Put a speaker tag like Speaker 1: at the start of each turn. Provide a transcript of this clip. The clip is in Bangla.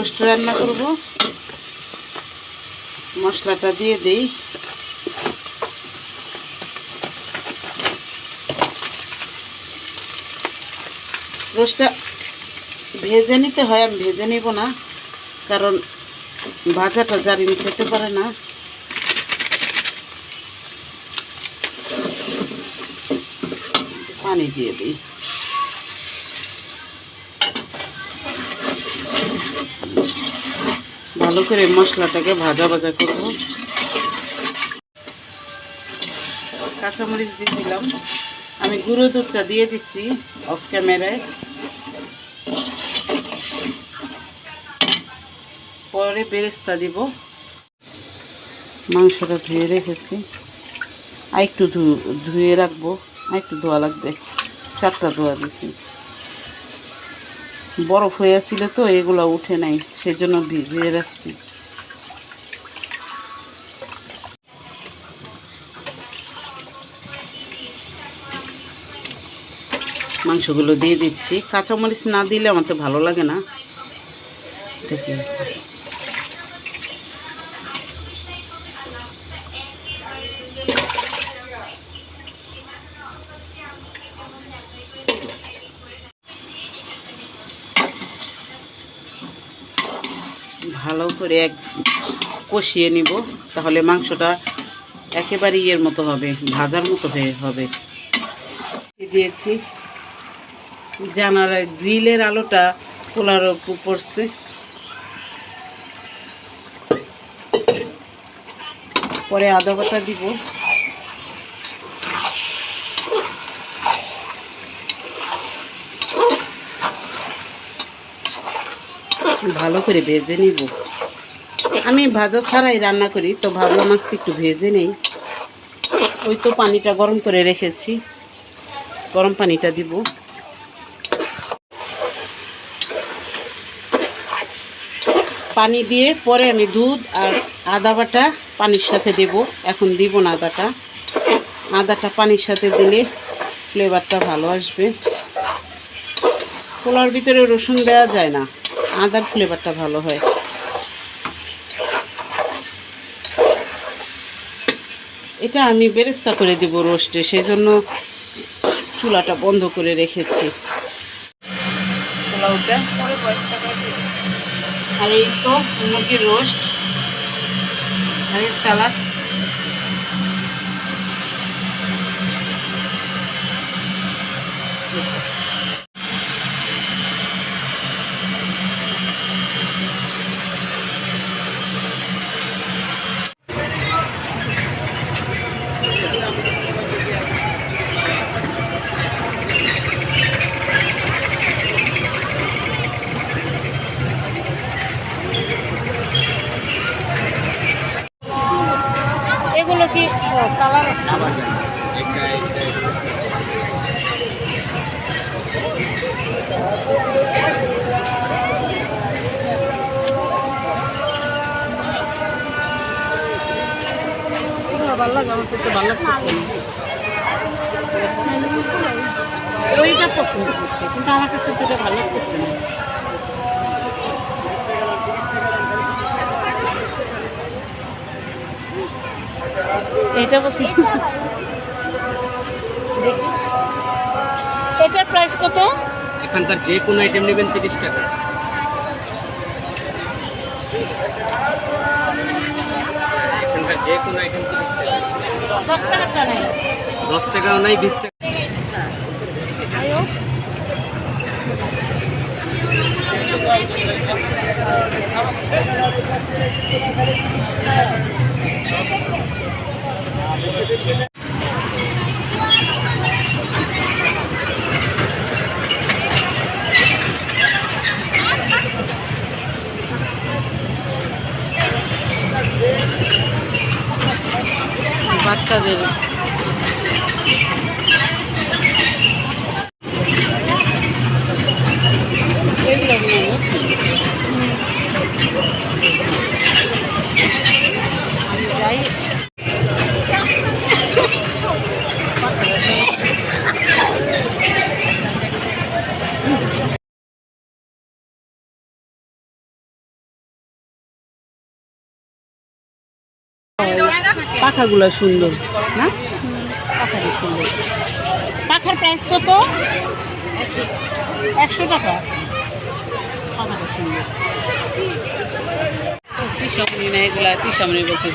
Speaker 1: রোস্ট রান্না করব। মশলাটা দিয়ে দিই। রোস্টটা ভেজে নিতে হয়, আমি ভেজে নিব না, কারণ ভাজাটা জারিনি খেতে পারে না। পানি দিয়ে দিই। ভালো করে মশলাটাকে ভাজা ভাজা করব। কাঁচামরিচ দিয়ে দিলাম। আমি গুঁড়ো দুধটা দিয়ে দিচ্ছি অফ ক্যামেরায় পরে বেরেস্তা দিব। মাংসটা ধুয়ে রেখেছি। আর একটু ধুয়ে রাখব। আর একটু ধোয়া লাগবে। চারটা ধোয়া দিছি। বরফ হয়েছিল তো এগুলো উঠে নাই, সেজন্য ভিজিয়ে রাখছি। মাংসগুলো দিয়ে দিচ্ছি। কাঁচামরিচ না দিলে আমার তো ভালো লাগে না। দেখে ভালো করে এক কষিয়ে নিব, তাহলে মাংসটা একেবারে ইয়ের মতো হবে, ভাজার মতো হয়ে হবে। দিয়েছি। জানালার গ্রিলের আলোটা পোলার পড়ছে। পরে আদা বাটা দিব। ভালো করে ভেজে নিব। আমি ভাজা ছাড়াই রান্না করি, তো ভাবলাম আজকে একটু ভেজে নেই। ওই তো পানিটা গরম করে রেখেছি। গরম পানিটা দিব। পানি দিয়ে পরে আমি দুধ আর আদা বাটা পানির সাথে দেব। এখন দিব না আদাটা। আদাটা পানির সাথে দিলে ফ্লেভারটা ভালো আসবে। পোলার ভিতরে রসুন দেওয়া যায় না। আদার ফ্লেভারটা ভালো হয়। এটা আমি বেরেস্তা করে দিব রোস্টে সেই জন্য চুলাটা বন্ধ করে রেখেছি। পোলাওটা আর এই তো মুরগির রোস্ট আর এই স্যালাড এগুলো কি কালার ভালো লাগে, আমার তো ভালো লাগতেছে। ওইটা পছন্দ করছে, কিন্তু আমার কাছে এটা ভালো লাগতেছে না। এটা বসি। দেখি। এটার প্রাইস কত?
Speaker 2: এখানকার যে কোনো আইটেম নেবেন তিরিশ টাকা। এখানকার যে কোনো আইটেম তিরিশ টাকা।
Speaker 1: দশ টাকাটা নেই।
Speaker 2: দশ টাকাও নাই বিশ টাকা।
Speaker 1: বাচ্চাদের পাখাগুলো সুন্দর না? পাখাটা সুন্দর। পাখার প্রাইস কত? একশো টাকা। পাখাটা সুন্দর। তিসামনি না এগুলা তিসামনি বলতে।